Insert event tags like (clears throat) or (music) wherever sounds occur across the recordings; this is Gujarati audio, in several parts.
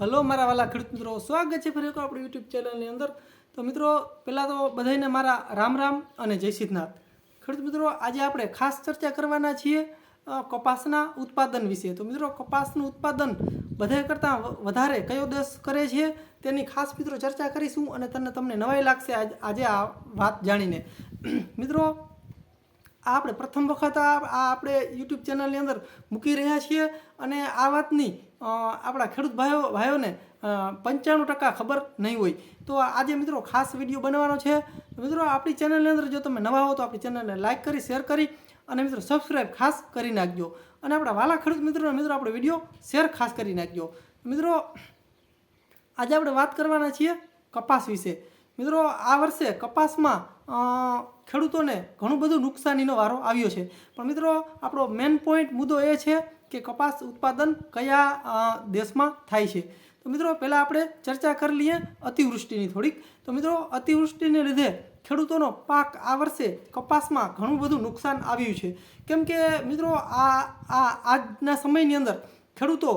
હલો મારા વાલા ખેડૂત મિત્રો, સ્વાગત છે ફરી આપણી યુટ્યુબ ચેનલની અંદર. તો મિત્રો, પહેલાં તો બધાને મારા રામ રામ અને જય સિદ્ધનાથ. ખેડૂત મિત્રો, આજે આપણે ખાસ ચર્ચા કરવાના છીએ કપાસના ઉત્પાદન વિશે. તો મિત્રો, કપાસનું ઉત્પાદન બધા કરતાં વધારે કયો દેશ કરે છે, તેની ખાસ મિત્રો ચર્ચા કરીશું અને તને તમને નવાઈ લાગશે આજે આ વાત જાણીને. મિત્રો આ આપણે પ્રથમ વખત આ આપણે યુટ્યુબ ચેનલની અંદર મૂકી રહ્યા છીએ અને આ વાતની આપણા ખેડૂત ભાઈઓ ભાઈઓને પંચાણું ટકા ખબર નહીં હોય. તો આજે મિત્રો ખાસ વીડિયો બનાવવાનો છે. મિત્રો આપણી ચેનલની અંદર જો તમે નવા હો તો આપણી ચેનલને લાઇક કરી શેર કરી અને મિત્રો સબસ્ક્રાઈબ ખાસ કરી નાખજો. અને આપણા વાલા ખેડૂત મિત્રોને મિત્રો આપણો વીડિયો શેર ખાસ કરી નાખજો. મિત્રો, આજે આપણે વાત કરવાના છીએ કપાસ વિશે. મિત્રો, આ વર્ષે કપાસમાં ખેડૂતોને ઘણું બધું નુકસાનીનો વારો આવ્યો છે. પણ મિત્રો, આપણો મેન પોઈન્ટ મુદ્દો એ છે કે કપાસ ઉત્પાદન કયા દેશમાં થાય છે. તો મિત્રો, પહેલાં આપણે ચર્ચા કરી લઈએ અતિવૃષ્ટિની થોડીક. તો મિત્રો, અતિવૃષ્ટિને લીધે ખેડૂતોનો પાક આ વર્ષે કપાસમાં ઘણું બધું નુકસાન આવ્યું છે. કેમ કે, મિત્રો આ આજના સમયની અંદર ખેડૂતો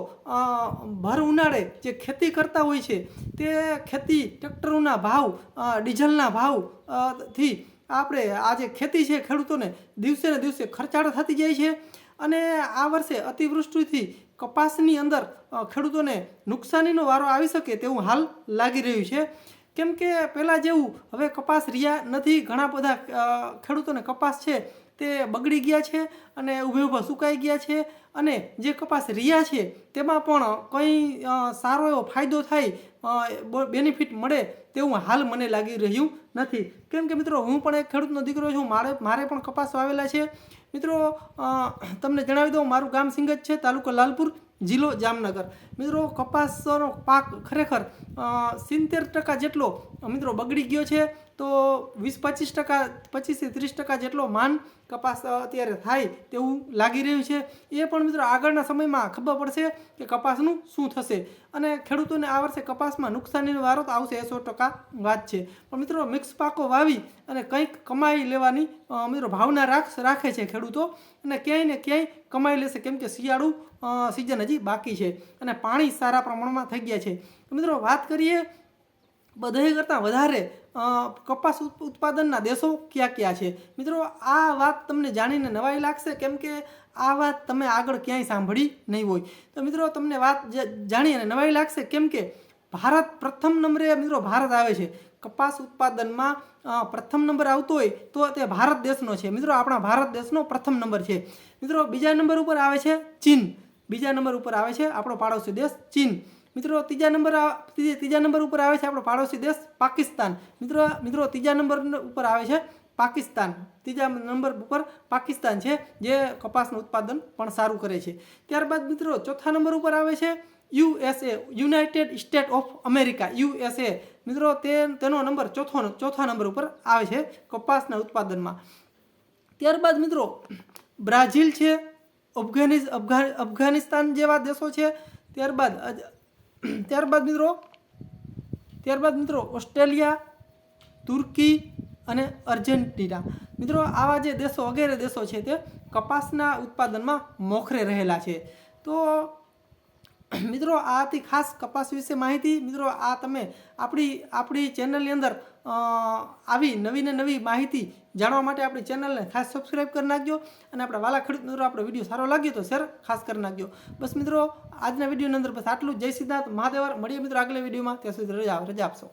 ભર ઉનાળે જે ખેતી કરતા હોય છે, તે ખેતી ટ્રેક્ટરોના ભાવ ડીઝલના ભાવથી આપણે આ જે ખેતી છે ખેડૂતોને દિવસે ને દિવસે ખર્ચાળ થતી જાય છે અને આ વર્ષે અતિવૃષ્ટિથી કપાસની અંદર ખેડૂતોને નુકસાનીનો વારો આવી શકે તેવું હાલ લાગી રહ્યું છે. કેમ કે પહેલાં જેવું હવે કપાસ રહ્યા નથી. ઘણા બધા ખેડૂતોને કપાસ છે તે બગડી ગયા છે અને ઊભે ઊભા સુકાઈ ગયા છે અને જે કપાસ રહ્યા છે તેમાં પણ કંઈ સારો એવો ફાયદો થાય બેનિફિટ મળે તેવું હાલ મને લાગી રહ્યું નથી. કેમ કે મિત્રો, હું પણ એક ખેડૂતનો દીકરો છું, મારે મારે પણ કપાસ વાવેલા છે. મિત્રો તમને જણાવી દઉં, મારું ગામ સિંગજ છે, તાલુકો લાલપુર, જિલ્લો જામનગર. મિત્રો, કપાસનો પાક ખરેખર સિત્તેર ટકા જેટલો, મિત્રો, બગડી ગયો છે, તો વીસ પચીસ ટકા પચીસથી ત્રીસ ટકા જેટલો માન કપાસ અત્યારે થાય તેવું લાગી રહ્યું છે. એ પણ મિત્રો આગળના સમયમાં ખબર પડશે કે કપાસનું શું થશે. અને ખેડૂતોને આ વર્ષે કપાસમાં નુકસાનીનો વારો તો આવશે સો ટકા વાત છે. પણ મિત્રો, મિક્સ પાકો વાવી અને કંઈક કમાઈ લેવાની મિત્રો, ભાવના રાખ, રાખે છે ખેડૂતો. અને ક્યાંય ને ક્યાંય કમાઈ લેશે, કેમ કે શિયાળુ સિઝન હજી બાકી છે. અને પાણી સારા પ્રમાણમાં થઈ ગયા છે. મિત્રો વાત કરીએ બધે કરતાં વધારે કપાસ ઉત- ઉત્પાદનના દેશો કયા કયા છે? મિત્રો આ વાત તમને જાણીને નવાઈ લાગશે કેમ કે આ વાત તમે આગળ ક્યાંય સાંભળી નહીં હોય. તો મિત્રો તમને વાત જાણી અને નવાઈ લાગશે કેમ કે ભારત પ્રથમ નંબરે મિત્રો ભારત આવે છે. કપાસ ઉત્પાદનમાં પ્રથમ નંબર આવતો હોય તો તે ભારત દેશનો છે. મિત્રો આપણા ભારત દેશનો પ્રથમ નંબર છે. મિત્રો બીજા નંબર ઉપર આવે છે ચીન. બીજા નંબર ઉપર આવે છે આપણો પાડોશી દેશ ચીન. મિત્રો, ત્રીજા નંબર ત્રીજા નંબર ઉપર આવે છે આપણો પાડોશી દેશ પાકિસ્તાન. મિત્રો મિત્રો, ત્રીજા નંબર ઉપર આવે છે પાકિસ્તાન. ત્રીજા નંબર ઉપર પાકિસ્તાન છે, જે કપાસનું ઉત્પાદન પણ સારું કરે છે. ત્યારબાદ મિત્રો, ચોથા નંબર ઉપર આવે છે USA united state of America USA મિત્રો, તે તેનો નંબર ચોથો ચોથા નંબર ઉપર આવે છે કપાસના ઉત્પાદનમાં. ત્યારબાદ મિત્રો, બ્રાઝિલ છે અફઘાનિસ, અફઘા, અફઘાનિસ્તાન જેવા દેશો છે, ત્યારબાદ ત્યારબાદ મિત્રો ત્યારબાદ મિત્રો ઓસ્ટ્રેલિયા, તુર્કી અને અર્જેન્ટિના. મિત્રો, આવા જે દેશો વગેરે દેશો છે તે કપાસના ઉત્પાદનમાં મોખરે રહેલા છે. તો (clears throat) મિત્રો, આ હતી ખાસ કપાસ વિશે માહિતી. મિત્રો, આ તમે આપણી આપણી ચેનલની અંદર આવી નવી ને નવી માહિતી જાણવા માટે આપણી ચેનલને ખાસ સબસ્ક્રાઈબ કરી નાખજો અને આપણા વાલા ખેડૂત મિત્રો, આપણો વીડિયો સારો લાગ્યો તો શેર ખાસ કરી નાખજો. બસ મિત્રો, આજના વિડીયોની અંદર બસ આટલું જય સિદ્ધાર્થ મહાદેવર. મળીએ મિત્રો આગલા વિડીયોમાં. ત્યાં સુધી રજા રજા આપશો.